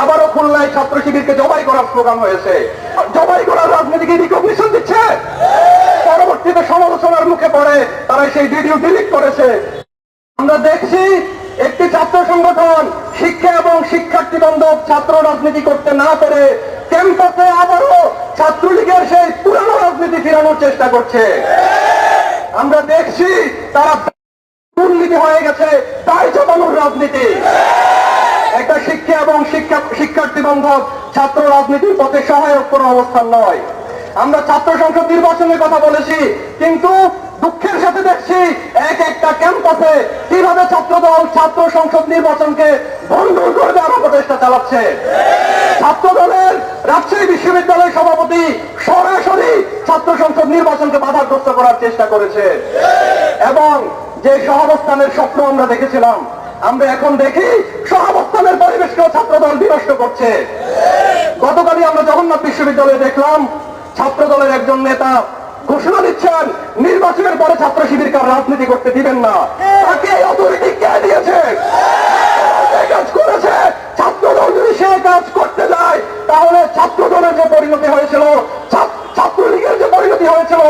আবারও খুলনায় ছাত্র শিবিরকে জবাই করার স্লোগান হয়েছে। জবাই করার রাজনীতিকে রিকগনিশন দিচ্ছে। পরবর্তীতে সমালোচনার মুখে পড়ে তারা সেই ভিডিও ডিলিট করেছে। আমরা দেখছি একটি ছাত্র সংগঠন শিক্ষা এবং শিক্ষার্থী বান্ধব ছাত্র রাজনীতি করতে না পেরে ক্যাম্পাসে আবারও ছাত্রলীগের সেই পুরানো রাজনীতি ফিরানোর চেষ্টা করছে। আমরা দেখছি তারা দুর্নীতি হয়ে গেছে তাই চাপানোর রাজনীতি একটা শিক্ষা এবং শিক্ষা শিক্ষার্থী বান্ধব ছাত্র রাজনীতির পথে সহায়ক কোনো অবস্থান নয়। আমরা ছাত্র সংসদ নির্বাচনের কথা বলেছি, কিন্তু দুঃখের সাথে দেখছি এক একটা ক্যাম্পাসে কীভাবে ছাত্র দল ছাত্র সংসদ নির্বাচনকে ভণ্ডুল করে দেওয়ার প্রচেষ্টা চালাচ্ছে। ছাত্র দলের রাজশাহী বিশ্ববিদ্যালয় সভাপতি সরাসরি ছাত্র সংসদ নির্বাচনকে বাধাগ্রস্ত করার চেষ্টা করেছে। এবং যে সহাবস্থানের স্বপ্ন আমরা দেখেছিলাম, আমরা এখন দেখি সহাবস্থানের পরিবেশকেও ছাত্র দল বিনষ্ট করছে। গতকালই আমরা জগন্নাথ বিশ্ববিদ্যালয়ে দেখলাম ছাত্র দলের একজন নেতা ঘোষণা দিচ্ছেন, নির্বাচনের পরে ছাত্র শিবিরকার রাজনীতি করতে দিবেন না। তাকে অথরিটি কে দিয়েছে? কাজ করেছে। ছাত্র দল যদি সে কাজ করতে যায়, তাহলে ছাত্র দলের যে পরিণতি হয়েছিল ছাত্রলীগের যে পরিণতি হয়েছিল